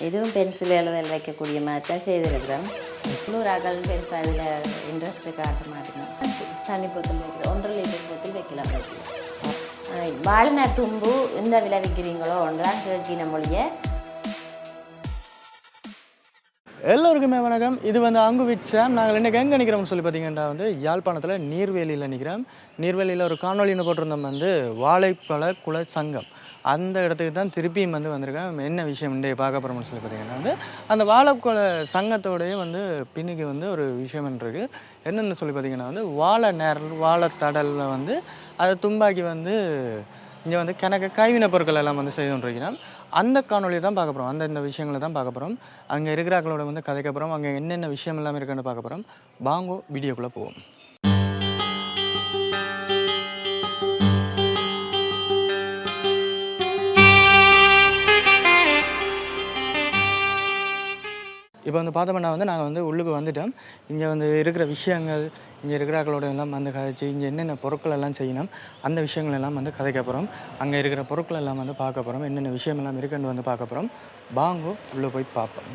இதுவும் பென்சில் எழுதல் வைக்கக்கூடிய மாதிரி தான் செய்திருக்கிறோம் நூறாக்கள் பெருசாக அதில் இன்ட்ரெஸ்ட்டு காட்ட மாட்டேங்கிறோம் தண்ணி பொத்தல் வைக்கிறோம் ஒன்றரை லிட்டர் பொத்தல் வைக்கலாம் வைக்கலாம் தும்பு இந்த விலை விற்கிறீங்களோ ஒன்றான் கேட்கின மொழியை எல்லோருக்குமே வணக்கம் இது வந்து அங்கு விட்சாம் நாங்கள் இன்றைக்கி எங்கே நிற்கிறோம்னு சொல்லி பார்த்தீங்கன்னா வந்து யாழ்ப்பாணத்தில் நீர்வேலியில் நிற்கிறோம் நீர்வேலியில் ஒரு காணொலின்னு போட்டிருந்தோம் வந்து வாழைப்பழ குல சங்கம் அந்த இடத்துக்கு தான் திருப்பியும் வந்து வந்திருக்கேன் என்ன விஷயம் இன்றைய பார்க்க போகிறோம்னு சொல்லி பார்த்தீங்கன்னா வந்து அந்த வாழைக்குள சங்கத்தோடைய வந்து பின்னுக்கு வந்து ஒரு விஷயம் இருக்குது என்னென்னு சொல்லி பார்த்தீங்கன்னா வந்து வாழை நேர் வாழைத்தடலில் வந்து அதை தும்பாக்கி வந்து இங்கே வந்து கணக்கு கைவினைப் பொருட்கள் எல்லாம் வந்து செய்து அந்த காணொலியை தான் பார்க்க போகிறோம் அந்த இந்த விஷயங்களை தான் பார்க்க போகிறோம் அங்கே இருக்கிறாக்களோட வந்து கதைக்க போகிறோம் அங்கே என்னென்ன விஷயம் எல்லாம் இருக்குன்னு பார்க்க போகிறோம் வாங்கோ வீடியோக்குள்ளே போவோம். இப்போ வந்து பார்த்தோம்னா வந்து நாங்கள் வந்து உள்ளுக்கு வந்துட்டோம். இங்கே வந்து இருக்கிற விஷயங்கள் இங்கே இருக்கிறாக்களோட எல்லாம் வந்து கதைச்சு இங்கே என்னென்ன பொருட்கள் எல்லாம் செய்யணும் அந்த விஷயங்கள் எல்லாம் வந்து கதைக்க போகிறோம் அங்கே இருக்கிற பொருட்கள் எல்லாம் வந்து பார்க்க போகிறோம் என்னென்ன விஷயம் எல்லாம் இருக்குன்னு வந்து பார்க்க போகிறோம் பாங்கோ உள்ளே போய் பார்ப்போம்.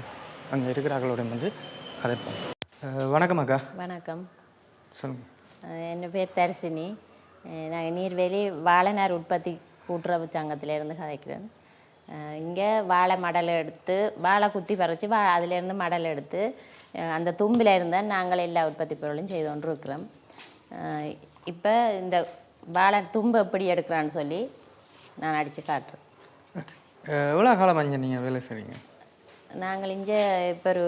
அங்கே இருக்கிறாக்களோட வந்து கதைப்போம். வணக்கம் அக்கா. வணக்கம். சொல்லுங்கள் என் பேர் தரிசினி. நாங்கள் நீர்வேலி வாழைநார் உற்பத்தி கூட்டுறவு சங்கத்திலேருந்து கதைக்கிறேன். இங்கே வாழை மடல் எடுத்து வாழை குத்தி பறித்து வா அதிலேருந்து மடல் எடுத்து அந்த தும்பில் இருந்தால் நாங்கள் எல்லா உற்பத்தி பொருளும் செய்து கொண்டு இருக்கிறோம் இப்போ இந்த வாழை தும்பு எப்படி எடுக்கிறான்னு சொல்லி நான் அடித்து காட்டுறேன். எவ்வளோ காலம் அங்கே நீங்கள் வேலை செய்றீங்க? நாங்கள் இங்கே இப்போ ஒரு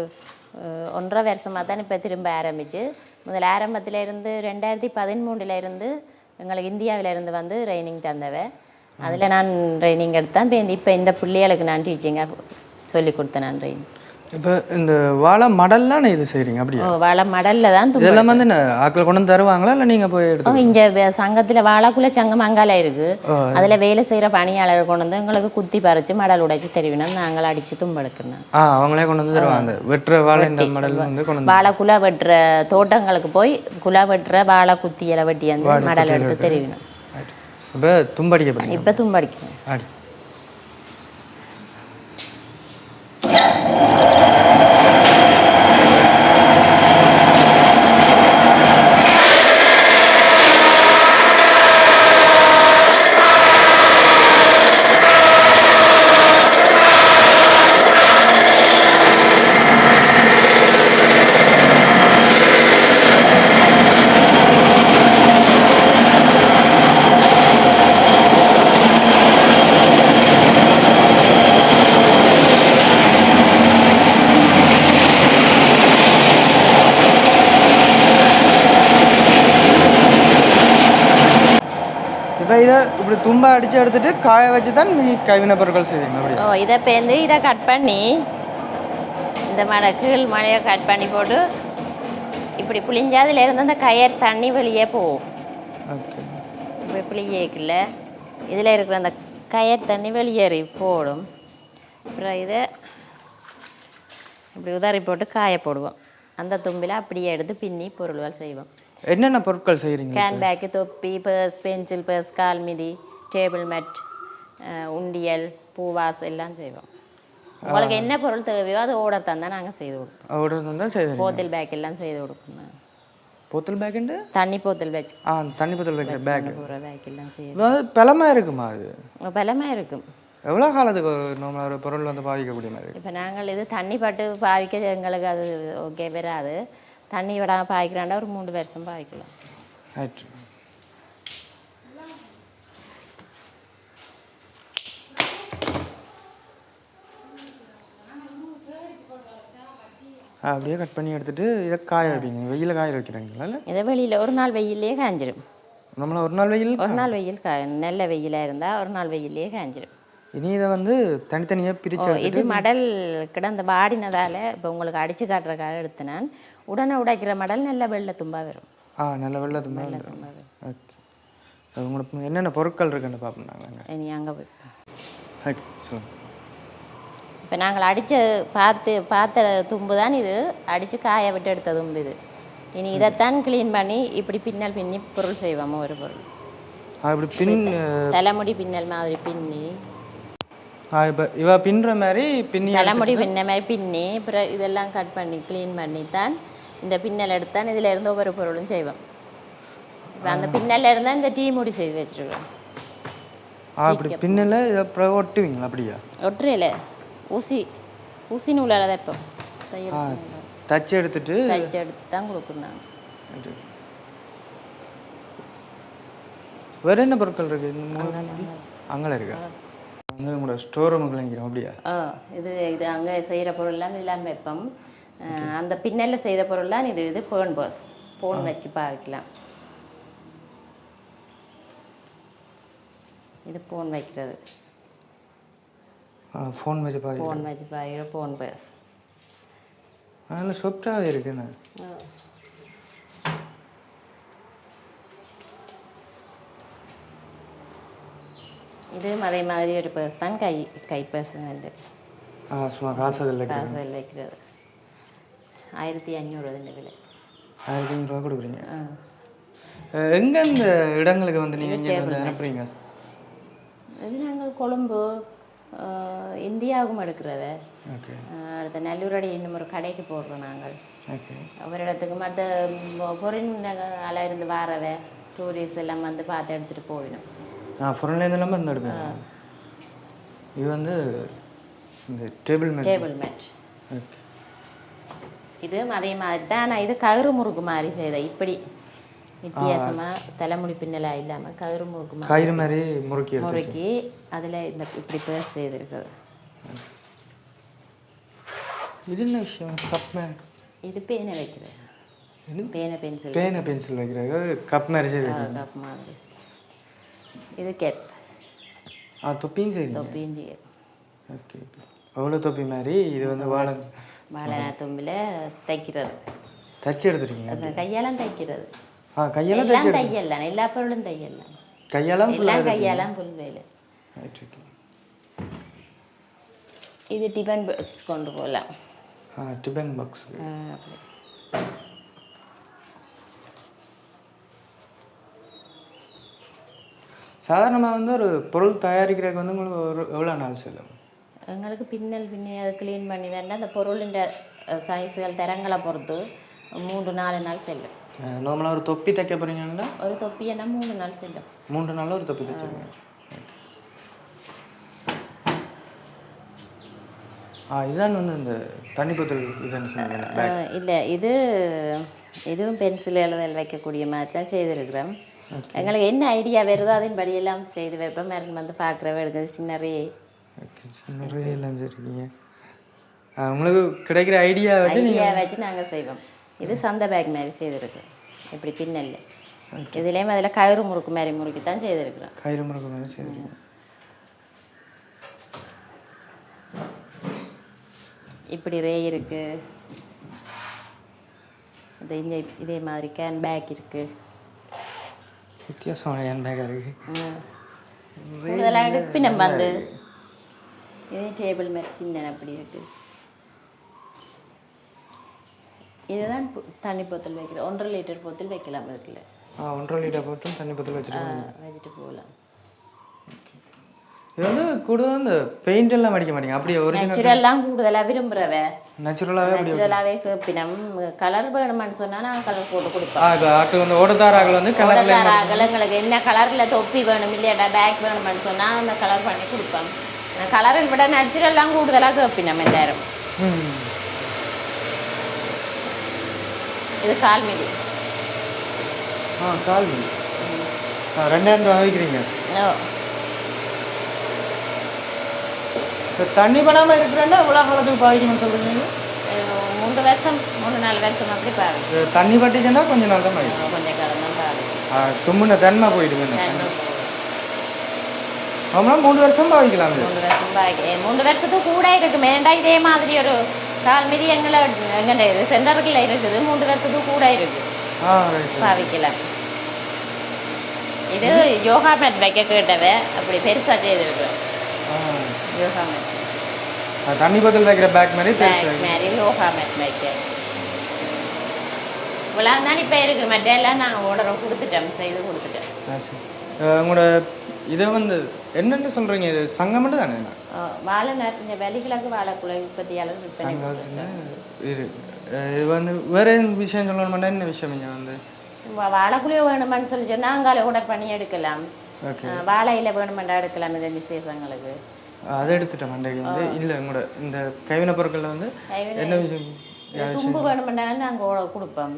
ஒன்றரை வருஷமாக தான் இப்போ திரும்ப ஆரம்பிச்சு. முதல்ல ஆரம்பத்துல இருந்து ரெண்டாயிரத்தி பதிமூணுல இருந்து எங்களுக்கு இந்தியாவில இருந்து வந்து ட்ரைனிங் தந்தவ. அதில் நான் ட்ரைனிங் எடுத்தேன். இப்போ இப்போ இந்த பிள்ளைகளுக்கு நான் டீச்சிங்காக சொல்லி கொடுத்தேன் நான் ட்ரைனிங் இப்போ இந்த வாழை மடல்லாம் இது செய்கிறீங்க அப்படியா? வாழை மடலில் தான் இதெல்லாம் வந்து ஆட்கள் கொண்டு வந்து தருவாங்களா இல்லை நீங்கள் போய் எடுத்து இங்கே சங்கத்தில் வாழைக்குள்ள சங்கம் அங்கால இருக்கு. அதில் வேலை செய்கிற பணியாளர் கொண்டு வந்து எங்களுக்கு குத்தி பறித்து மடல் உடைச்சி தெரிவினோம். நாங்கள் அடித்து தும்பெடுக்கணும் ஆ அவங்களே கொண்டு வந்து தருவாங்க. வெட்டுற வாழை இந்த மடல் வந்து கொண்டு வந்து வாழை குலை வெட்டுற தோட்டங்களுக்கு போய் குலை வெட்டுற வாழை குத்தியலை வெட்டி வந்து மடல் எடுத்து தெரிவிக்கணும் இப்போ தும்படிக்க இப்போ தும்படிக்கிறேன் அடி. இதை இப்படி தும்பை அடித்து எடுத்துட்டு காய வச்சு தான் நீ கைவினை பொருட்கள் செய்வீங்க ஓ இதை பேர்ந்து இதை கட் பண்ணி இந்த மடை கீழ் மலையை கட் பண்ணி போட்டு இப்படி புளிஞ்சா அதுல இருந்து அந்த கயர் தண்ணி வெளியே போகும். ஓகே. இப்படி புளியேக்கில்ல இதில் இருக்கிற அந்த கயர் தண்ணி வெளியேறி போடும். அப்புறம் இதை இப்படி உதறி போட்டு காய போடுவோம். அந்த தும்பில் அப்படியே எடுத்து பின்னி பொருள்கள் செய்வோம். என்னென்ன பொருட்கள் செய்கிறீங்க கேன் பேக்கு தொப்பி பர்ஸ் பென்சில் பர்ஸ் கால்மிதி டேபிள் மேட் உண்டியல் பூவாஸ் எல்லாம் செய்வோம். உங்களுக்கு என்ன பொருள் தேவையோ அது ஓட தந்தால் நாங்கள் செய்து கொடுப்போம். அவ்வளோ தான் செய்கிறீங்க போத்தல் பேக் எல்லாம் செய்து கொடுப்போம். போத்தல் பேக்குண்டு தண்ணி போத்தல் வச்சு ஆ தண்ணி போத்தல் பேக் போகிற பேக் எல்லாம் செய்து பழமாக இருக்குமா அது? பலமாக இருக்கும். எவ்வளோ காலத்துக்கு நம்ம ஒரு பொருள் வந்து பாதிக்கக்கூடிய மாதிரி இப்போ நாங்கள் இது தண்ணி பட்டு பாவிக்க எங்களுக்கு அது ஓகே வராது. தண்ணி விடாமல் பாய்க்கிறாண்டா ஒரு மூணு வருஷம் பாய்க்கலாம் ரைட் அப்படியே கட் பண்ணி எடுத்துட்டு இதை காய வைப்பீங்க. வெயில காய வைக்கிறீங்களா இதை வெளியில் ஒரு நாள் வெயிலே காஞ்சிடும் நம்மள ஒரு நாள் வெயில் ஒரு நாள் வெயில் கா நல்ல வெயிலாக இருந்தால் ஒரு நாள் வெயிலே காஞ்சிடும் இனி இதை வந்து தனித்தனியாக பிரித்து இது மடல் கிடந்த வாடினதால் இப்போ உங்களுக்கு அடித்து காட்டுறதுக்காக எடுத்து நான். உடனே உடைக்கிற மடல் நல்ல வெள்ளை தும்பா வரும். ஆ நல்ல வெள்ளத்து மேலே ஓகே உங்களுக்கு என்னென்ன பொருட்கள் இருக்குன்னு பார்ப்போம் நாங்கள் இனி அங்கே போய் ஓகே இப்போ நாங்கள் அடித்த பார்த்து பார்த்த தும்பு தான் இது. அடித்து காய விட்டு எடுத்த தும்பு இது. இனி இதைத்தான் க்ளீன் பண்ணி இப்படி பின்னல் பின்னி பொருள் செய்வோம் ஒரு பொருள். அப்படி பின் தலைமுடி பின்னல் மாதிரி பின்னி. இவ பின்னுற மாதிரி பின்னி தலைமுடி பின்ன மாதிரி பின்னி அப்புறம் இதெல்லாம் கட் பண்ணி க்ளீன் பண்ணி தான் இந்த பின்னல் எடுத்தான். இதில் இருந்து ஒவ்வொரு பொருளும் செய்வோம். இப்போ அந்த பின்னல்ல இருந்தா இந்த டீ முடி செய்து வச்சுருக்கோம். அப்படி பின்னல அப்புறம் ஒட்டுவீங்களா அப்படியா? ஒட்டுறையில் ஊசி ஊசி நூலால் தான் இப்போ தையல். தச்சு எடுத்துட்டு தைச்சு எடுத்து தான் இது. வேற என்ன பொருட்கள் இருக்கு? அங்கே இருக்கா? வந்து உங்களோட ஸ்டோர் ரூமுக்கு நினைக்கிறோம் அப்படியா? ஆ இது இது அங்கே செய்கிற பொருள்லாம் இதெல்லாம் வைப்போம். அந்த பின்னல்ல செய்த பொருள்லாம் இது இது போன் பாஸ் போன் வச்சு பாவிக்கலாம். இது போன் வைக்கிறது. ஃபோன் வச்சு பாருங்க போன் வச்சு பாவிக்கிற போன் பாஸ் அதில் சொப்டாகவே இருக்குண்ணே இது அதே மாதிரி ஒரு பர்ஸ் தான் கை கை பர்சனல் ஆ சும்மா காசு அதில் இருக்கு காசல் வைக்கிறது ஆயிரத்தி ஐநூறு இந்த விலை ஆயிரத்தி ஐநூறுரூவா கொடுக்குறீங்க எங்க இந்த இடங்களுக்கு வந்து நீங்கள் இங்கே வந்து அனுப்புறீங்க இது நாங்கள் கொழும்பு இந்தியாவுக்கும் எடுக்கிறத அடுத்த நல்லூரடி இன்னும் ஒரு கடைக்கு போடுறோம் நாங்கள் ஒரு இடத்துக்கு மற்ற பொறினால இருந்து வாரவ டூரிஸ்ட் எல்லாம் வந்து பார்த்து எடுத்துகிட்டு போயிடும் ஆ ஃபோன்லேருந்து இல்லாமல் இந்த எடுப்பேன் இது வந்து இந்த டேபிள் மேட் டேபிள் மேட் இது அதே மாதிரி தான். ஆனால் இது கயிறு முறுக்கு மாதிரி செய்த இப்படி வித்தியாசமாக தலைமுடி பின்னலா இல்லாமல் கயிறு முறுக்கு மாதிரி. கயிறு மாதிரி முறுக்கி முறுக்கி அதில் இந்த இப்படி பேர் செய்திருக்குது. இது என்ன விஷயம்? கப் மேன் இது பேனை வைக்கிறது? பேனை பென்சில் பேனை பென்சில் வைக்கிறாங்க கப் மாதிரி சரி கப் மாதிரி. இது கெட் ஆ தொப்பியும் சரி தொப்பியும் செய்யுது ஓகே அவ்வளோ தொப்பி மாதிரி இது வந்து வாழை வாழை தும்பில் தைக்கிறது. தச்சு எடுத்துருக்கீங்க? கையாலாம் தைக்கிறது. ஆ கையெல்லாம் எல்லாம் தையல் தான். எல்லா பொருளும் தையல் தான். கையெல்லாம் எல்லாம் கையாலாம் புல் வேலை இது டிஃபன் பாக்ஸ் கொண்டு போகலாம். ஆ டிபன் பாக்ஸ் ஆ, அப்படி சாதாரணமாக வந்து ஒரு பொருள் தயாரிக்கிறதுக்கு வந்து உங்களுக்கு ஒரு எவ்வளோ நாள் செல்லும்? எங்களுக்கு பின்னல் பின்னி அதை க்ளீன் பண்ணி தானே அந்த பொருளின் சைஸுகள் தரங்களை பொறுத்து மூன்று நாலு நாள் செல்லும். நார்மலாக ஒரு தொப்பி தைக்க போகிறீங்கன்னா ஒரு தொப்பியன்னா மூணு நாள் செல்லும். மூன்று நாளில் ஒரு தொப்பி தைச்சிருக்கீங்க ஆ. இதுதான் வந்து இந்த தண்ணி பத்தல் இதுன்னு சொன்னீங்க இல்லை இது இதுவும் பென்சில் எழுதல் வைக்கக்கூடிய மாதிரி தான் செய்திருக்கிறோம். எங்களுக்கு என்ன ஐடியா வருதோ அதன் படியெல்லாம் செய்து வைப்போம். மருந்து வந்து பார்க்குறவ எடுக்கிறது ஓகே நிறைய எல்லாம் வச்சுருக்கீங்க உங்களுக்கு கிடைக்கிற ஐடியா வச்சு ஐடியா வச்சு நாங்கள் செய்வோம். இது சந்த பேக் மாதிரி செய்திருக்கு. இப்படி பின்னல்ல. இதுலேயும் அதில் கயிறு முறுக்கு மாதிரி முறுக்கி தான் செய்திருக்கிறோம். கயிறு முறுக்கு மாதிரி செய்கிறீங்க இப்படி ரே இருக்கு. இது இதே மாதிரி கேன் பேக் இருக்கு. வித்தியாசமான ஹேண்ட் பேக்காக இருக்குது ம். கூடுதலாக எடுப்பி நம்ம வந்து. இதே டேபிள் மேட் சின்ன அப்படி இருக்கு. இதுதான் தண்ணி போத்தல் வைக்கிற ஒன்றரை லிட்டர் போத்தல் வைக்கலாம் இருக்குல்ல ஆ ஒன்றரை லிட்டர் போட்டு தண்ணி பத்தல் வச்சுருக்கோம். வச்சுட்டு போகலாம். இது வந்து கூடுதலாக இந்த பெயிண்ட் எல்லாம் அடிக்க மாட்டீங்க. அப்படியே ஒரிஜினல் நேச்சுரல்லாம் கூடுதலாக விரும்புகிறவ நேச்சுரலாகவே நேச்சுரலாகவே கேப்பினம். கலர் வேணுமான்னு சொன்னா நான் கலர் போட்டு கொடுப்பேன். ஆட்டு வந்து ஓடத்தாராக்கள் வந்து கலர் எங்களுக்கு என்ன கலரில் தொப்பி வேணும் இல்லையாடா பேக் வேணுமான்னு சொன்னா அந்த கலர் பண்ணி கொடுப்பேன். கலரை விட நேச்சுரல்லாம் கூடுதலாக கேப்பினம் எல்லாரும். இது கால் மீதி ஆ கால். ஆ ரெண்டாயிரம் ரூபா வைக்கிறீங்க ஓ இப்போ தண்ணி பண்ணாமல் இருக்கிறேன்னா இவ்வளோ காலத்துக்கு பாதிக்கணும்னு சொல்கிறீங்க மூன்று வருஷம் மூணு நாலு வருஷம் அப்படி பாருங்க. இது தண்ணி பட்டுச்சுன்னா கொஞ்சம் நாள் தான் பாதிக்கும் கொஞ்சம் காலம் தான் ஆ தும்முன தன்மை போயிடுங்க நம்மளாம் மூணு வருஷம் பாவிக்கலாம் இது மூணு வருஷம் பாக்கி மூணு வருஷத்துக்கு கூட இருக்கு வேண்டா இதே மாதிரி ஒரு கால் மீதி எங்களை எங்கண்ட இது சென்டருக்குள்ள இருக்குது. மூன்று வருஷத்துக்கு கூட இருக்கு. பாவிக்கலாம். இது யோகா மேட் வைக்க கேட்டவ அப்படி பெருசா செய்திருக்கு ஆ. யோகா மேட் தண்ணி பத்தல் வைக்கிற பேக் மாதிரி பேக் மாதிரி யோகா மேட் வைக்க இவ்வளோ தான் இப்போ இருக்கு மற்ற எல்லாம் நாங்கள் ஆர்டரை கொடுத்துட்டோம் செய்து. அஹ் உங்களோட இதை வந்து என்னென்னு சொல்கிறீங்க இது சங்கம்ட்டு தானே? வாழை இந்த வெளிக்கிழக்கு வாழைக்குலை உற்பத்தியாளர் விற்பனை இது இது வந்து வேற விஷயம் சொல்லணும்னா என்ன விஷயம் இங்கே வந்து? வாழைக்குலையோ வேணுமான்னு சொல்லி சொன்னா அங்கால ஆர்டர் பண்ணி எடுக்கலாம். வாழையில வேணுமெண்டா எடுக்கலாம் இந்த விசேஷங்களுக்கு. அதை எடுத்துட்டேன் மண்டைக்கு வந்து இல்லை உங்களோட இந்த கைவினை பொருட்களில் வந்து என்ன விஷயம்? தும்பு வேணுமெண்டாலும் நாங்கள் கொடுப்போம்.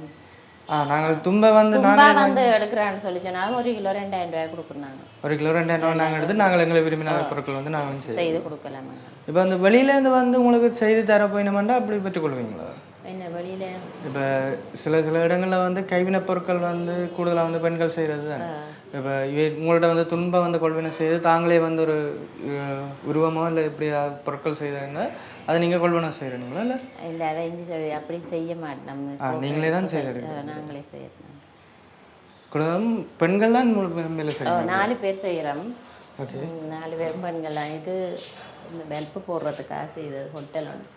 ஆ நாங்கள் தும்பை வந்து தும்பா வந்து எடுக்கிறான்னு சொல்லி சொன்னாலும் ஒரு கிலோ ரெண்டாயிரம் ரூபாய் கொடுக்குறாங்க ஒரு கிலோ ரெண்டாயிரம் ரூபா நாங்கள் எடுத்து நாங்கள் எங்களை விரும்பின பொருட்கள் வந்து நாங்கள் செய்து கொடுக்கலாம் இப்போ அந்த வெளியிலேருந்து வந்து உங்களுக்கு செய்து தர போயினமாண்டா அப்படி பெற்றுக்கொள்வீங்களா? என்ன இப்போ சில சில இடங்களில் வந்து கைவினைப் பொருட்கள் வந்து கூடுதலாக வந்து பெண்கள் செய்கிறது தானே இப்போ உங்கள்ட்ட வந்து துன்பம் வந்து கொள்வினை செய்து தாங்களே வந்து ஒரு உருவமோ இல்லை இப்படி பொருட்கள் செய்தாங்க அதை நீங்கள் கொள்வனை செய்கிறீங்களா இல்லை? இல்லை அதை இஞ்சி சொல்லி அப்படி செய்ய மாட்டோம். நீங்களே தான் செய்கிறீங்க நாங்களே செய்யறோம் குடும்பம் பெண்கள் தான் முழு மேலே செய்யணும் நாலு பேர் செய்கிறோம் நாலு பேரும் பெண்கள்லாம் இது இந்த வெல்ப்பு போடுறதுக்காக செய்தது ஹோட்டல் ஒன்று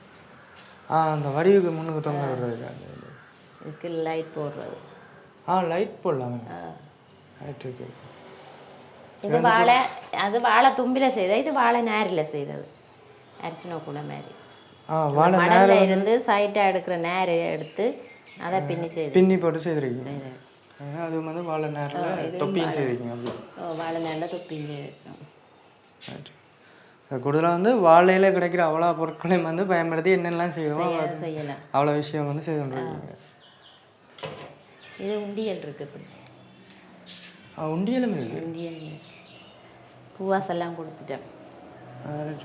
ஆ அந்த வடிவுக்கு முன்னுக்கு தொங்க விடுறது இதுக்கு லைட் போடுறது. ஆ லைட் போடலாமே. ரைட் ஓகே இது வாழை அது வாழை தும்பில செய்தது. இது வாழை நாரில் செய்தது. அரிச்சினோ கூட மாதிரி. ஆ வாழை மணல்ல இருந்து சைட்டாக எடுக்கிற நேர் எடுத்து அதை பின்னி செய்து. பின்னி போட்டு செய்திருக்கீங்க. அது வந்து வாழை நேரில் தொப்பியும் செய்திருக்கீங்க. வாழை நேரில் துப்பிங்க கூடுதலாக வந்து வாழையில கிடைக்கிற அவ்வளோ பொருட்களையும் வந்து பயன்படுத்தி என்னெல்லாம் செய்வோம் செய்ய செய்யலாம். அவ்வளோ விஷயம் வந்து செய்து கொண்டிருக்கீங்க. இது உண்டியல் இருக்கு இப்படி. ஆ, உண்டியலும் இருக்கு. உண்டியல் பூவாசெல்லாம் கொடுத்துட்டேன். ஆ, right.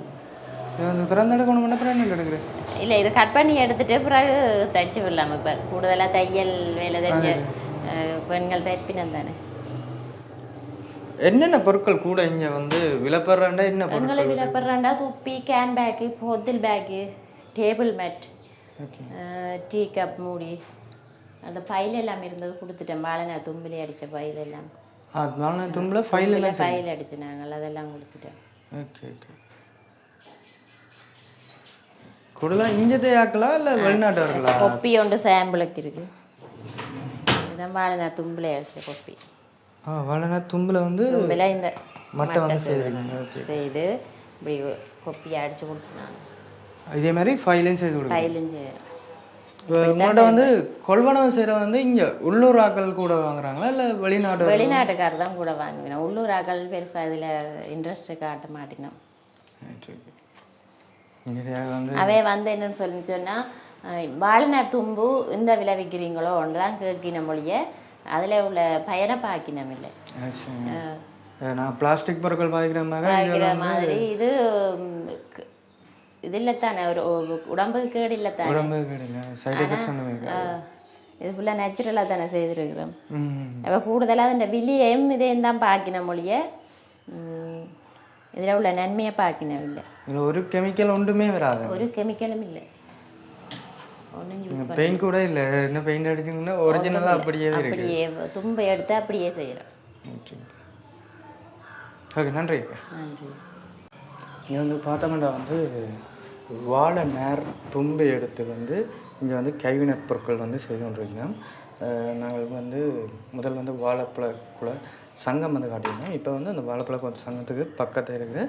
இது வந்து திறந்து எடுக்கணும் பண்ண அப்புறம் என்ன எடுக்கிறேன் இல்லை இது கட் பண்ணி எடுத்துட்டு பிறகு தைச்சு விடலாம் இப்போ. கூடுதலாக தையல் வேலை தெரிஞ்ச அஹ், பெண்கள் தைப்பினம் தானே. என்னென்ன பொருட்கள் கூட இங்கே வந்து விலப்படுறா என்ன பொருட்கள் எங்களை விலப்படுறாண்டா துப்பி can bag பொத்தில் bag table mat okay tea cup மூடி. அந்த பைல் எல்லாம் இருந்தது கொடுத்துட்டேன். வாழைநாள் தும்பிலே அடித்த பைல் எல்லாம். வாழை தும்பில் ஃபைல் எல்லாம் பைல் அடிச்சு நாங்கள். அதெல்லாம் கொடுத்துட்டேன். ஓகே ஓகே கூடுதலாக இஞ்சத்தை ஆக்கலாம் இல்லை வெளிநாட்டவர்களா? கொப்பி ஒன்று சாம்பிளுக்கு இருக்கு. இதுதான் வாழைநாள் தும்பிலே அடிச்ச கொப்பி. ஆ வாழைனா தும்பில் வந்து தும்பில இந்த மட்டை வந்து செய்திருக்கீங்க. செய்து இப்படி கொப்பியை அடிச்சு கொடுத்துனாங்க இதே மாதிரி ஃபைலையும் செய்து கொடுங்க. பைலும் செய்யறேன் உங்கள்கிட்ட வந்து கொள்வனவு செய்கிற வந்து இங்கே உள்ளூர் ஆட்கள் கூட வாங்குறாங்களா இல்லை வெளிநாட்டு வெளிநாட்டுக்காரர் தான் கூட வாங்குவேன். உள்ளூர் ஆக்கள் பெருசாக இதில் இன்ட்ரெஸ்ட் காட்ட மாட்டினோம். அவே வந்து என்னன்னு சொல்லி சொன்னால் வாழைநார் தும்பு இந்த விலை விற்கிறீங்களோ ஒன்று தான் கேட்கின மொழிய அதில் உள்ள பயனை பாக்கினம் இல்லை நான் பிளாஸ்டிக் பொருட்கள் பாய்க்கிற மாதிரி இது ம், க- இது இல்லைத்தானே ஒரு உடம்புக்கு கேடு உடம்பு கிடையில சைடு எஃபெக்ட்ஸ் ஒன்றும் இருக்காது. ஆ, இது ஃபுல்லாக நேச்சுரலாக தானே செய்திருக்கிறோம். அவ கூடுதலாக இந்த வில்லியம் இதையும் தான் பாக்கின மொழிய இதில் உள்ள நன்மையை பாக்கினம் இல்லை இதில் ஒரு கெமிக்கல் ஒன்றுமே வராது. ஒரு கெமிக்கலும் இல்லை. ஒன்றும் யூஸ் பெயிண்ட் கூட இல்லை. என்ன பெயிண்ட் அடிச்சிங்கன்னா ஒரிஜினலாக அப்படியே அப்படியே தும்பை எடுத்து அப்படியே செய்கிறோம் ஓகே நன்றி நன்றி. இங்கே வந்து பார்த்தோம்னா வந்து வாழை நேர் தும்பை எடுத்து வந்து இங்கே வந்து கைவினைப் பொருட்கள் வந்து செய்து கொண்டிருக்கிறோம். நாங்கள் வந்து முதல் வந்து வாழைப்பழ குல சங்கம் வந்து காட்டியிருந்தோம். இப்போ வந்து அந்த வாழைப்பழ சங்கத்துக்கு பக்கத்தில் இருக்கிற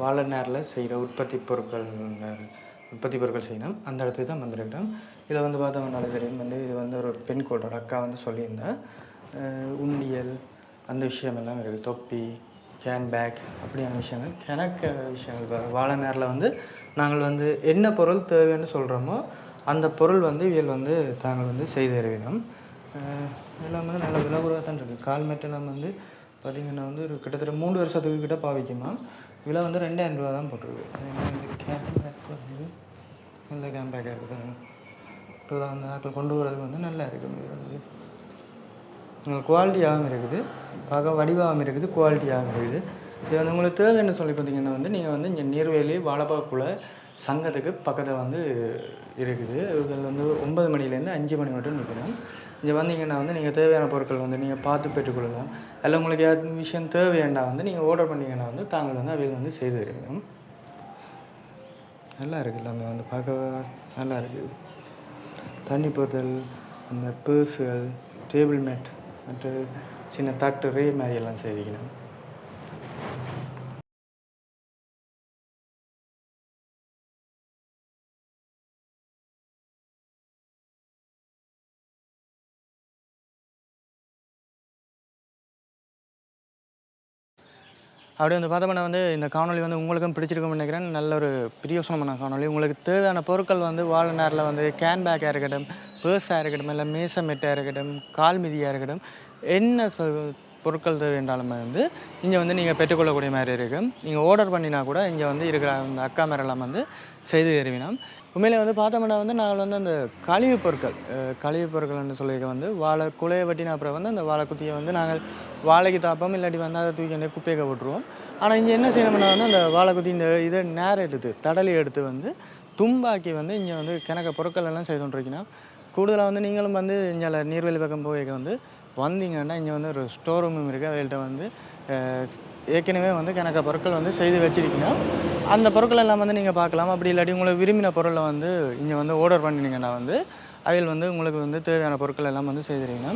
வாழை நேரில் செய்கிற உற்பத்தி பொருட்கள் அஹ் உற்பத்தி பொருட்கள் செய்யணும். அந்த இடத்துக்கு தான் வந்திருக்கிறோம். இதில் வந்து பார்த்தோம்னா தெரியும். வந்து இது வந்து ஒரு பெண் கூட அக்கா வந்து சொல்லியிருந்தேன் உண்டியல் அந்த விஷயம் எல்லாம் இருக்குது. தொப்பி கேன் பேக் அப்படியான விஷயங்கள். கிணக்க விஷயங்கள். வா- வாழை நேரில் வந்து நாங்கள் வந்து என்ன பொருள் தேவைன்னு சொல்கிறோமோ அந்த பொருள் வந்து இவியல் வந்து தாங்கள் வந்து செய்து தருவினோம். எல்லாம் வந்து நல்ல விலை உருவாக தான் இருக்குது. கால் மெட்டெல்லாம் வந்து பார்த்திங்கன்னா வந்து ஒரு கிட்டத்தட்ட மூணு வருஷத்துக்கு கிட்ட பாவிக்குமா விலை வந்து ரெண்டாயிரம் ரூபா தான் போட்டிருக்கு. அது வந்து நல்ல கேம்பேக்காக பேக்காக இருக்குது இப்போ அந்த ஆட்கள் கொண்டு வரதுக்கு வந்து நல்லா இருக்குது குவாலிட்டியாகவும் இருக்குது பார்க்க வடிவாகவும் இருக்குது குவாலிட்டியாகவும் இருக்குது இது வந்து உங்களுக்கு தேவைன்னு சொல்லி பார்த்தீங்கன்னா வந்து நீங்கள் வந்து இங்கே நீர்வேலி வாழப்பாக்குள்ள சங்கத்துக்கு பக்கத்தில் வந்து இருக்குது இதில் வந்து ஒன்பது மணிலேருந்து அஞ்சு மணி மட்டும் நிற்கணும் இங்கே வந்தீங்கன்னா வந்து நீங்கள் தேவையான பொருட்கள் வந்து நீங்கள் பார்த்து பெற்றுக்கொள்ளலாம் அதில் உங்களுக்கு ஏதாவது விஷயம் தேவையாண்டா வந்து நீங்கள் ஆர்டர் பண்ணிங்கன்னா வந்து தாங்கள் வந்து அவையில் வந்து செய்து தருவோம் நல்லா இருக்குது எல்லாமே வந்து பார்க்க நல்லா இருக்குது தண்ணி போத்தல் அந்த பேர்ஸுகள் டேபிள் மேட் மற்ற சின்ன தட்டு ரே மாதிரி எல்லாம் செய்விக்கணும் அப்படியே வந்து பார்த்தோம்னா வந்து இந்த காணொலி வந்து உங்களுக்கும் பிடிச்சிருக்கும்னு நினைக்கிறேன். நல்ல ஒரு பிரியோசனமான காணொலி உங்களுக்கு தேவையான பொருட்கள் வந்து வாழை நேரில் வந்து கேன் பேக்காக இருக்கட்டும் பேர்ஸாக இருக்கட்டும் இல்லை மேச மெட்டாக இருக்கட்டும் கால் மிதியாக இருக்கட்டும் என்ன சொ- பொருட்கள் தேவை வந்து இங்கே வந்து நீங்கள் பெற்றுக்கொள்ளக்கூடிய மாதிரி இருக்கும் நீங்கள் ஆர்டர் பண்ணினா கூட இங்கே வந்து இருக்கிற அந்த அக்கா மேரெல்லாம் வந்து செய்து தருவினோம். உண்மையிலே வந்து பார்த்தோம்னா வந்து நாங்கள் வந்து அந்த கழிவுப் பொருட்கள் கழிவுப் பொருட்கள்னு சொல்லியிருக்க வந்து வாழை குலையை வெட்டின அப்புறம் வந்து அந்த வாழை குத்தியை வந்து நாங்கள் வாழைக்கு தாப்போம் இல்லாட்டி வந்து அதை தூக்கி கொண்டு குப்பையை விட்டுருவோம் ஆனால் இங்கே என்ன செய்யணும்னா வந்து அந்த வாழை குத்தி இந்த இதை நேரம் எடுத்து தடலி எடுத்து வந்து தும்பாக்கி வந்து இங்கே வந்து கிணக்க பொருட்கள் எல்லாம் செய்து கொண்டிருக்கீங்கன்னா கூடுதலாக வந்து நீங்களும் வந்து இங்கே நீர்வழி பக்கம் போய் வந்து வந்தீங்கன்னா இங்கே வந்து ஒரு ஸ்டோர் ரூமும் இருக்குது அவர்கள்ட்ட வந்து ஏற்கனவே வந்து கணக்க பொருட்கள் வந்து செய்து வச்சிருக்கீங்கன்னா அந்த பொருட்கள் எல்லாம் வந்து நீங்கள் பார்க்கலாம். அப்படி இல்லாட்டி உங்களுக்கு விரும்பின பொருளை வந்து இங்கே வந்து ஆர்டர் பண்ணினீங்கன்னா வந்து அவையில் வந்து உங்களுக்கு வந்து தேவையான பொருட்கள் எல்லாம் வந்து செய்திருக்கீங்க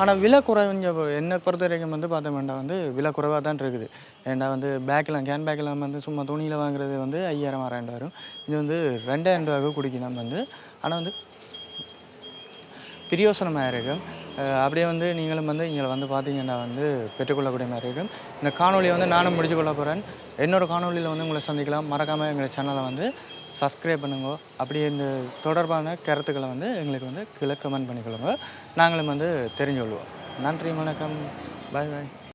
ஆனால் விலை குறைஞ்ச என்னை பொறுத்த வரைக்கும் வந்து பார்த்தோம்னா வந்து விலை குறைவாக தான் இருக்குது. ஏன்டா வந்து பேக்கெலாம் கேன் பேக்கெல்லாம் வந்து சும்மா துணியில் வாங்குறது வந்து ஐயாயிரம் ஆறாயிரம். வரும் இது வந்து ரெண்டாயிரம் ரூபாவுக்கு குடிக்கணும் வந்து. ஆனால் வந்து பிரியோசனமாக இருக்கும் அப்படியே வந்து நீங்களும் வந்து இங்கே வந்து பார்த்தீங்கன்னா வந்து பெற்றுக்கொள்ளக்கூடிய மாதிரி இருக்கும். இந்த காணொலியை வந்து நானும் முடிச்சு கொள்ள போகிறேன் இன்னொரு காணொலியில் வந்து உங்களை சந்திக்கலாம். மறக்காமல் எங்கள் சேனலை வந்து சப்ஸ்கிரைப் பண்ணுங்க. அப்படியே இந்த தொடர்பான கருத்துக்களை வந்து எங்களுக்கு வந்து கீழே கமெண்ட் பண்ணிக்கொள்ளுங்க. நாங்களும் வந்து தெரிஞ்சு கொள்வோம். நன்றி வணக்கம். பாய் பாய்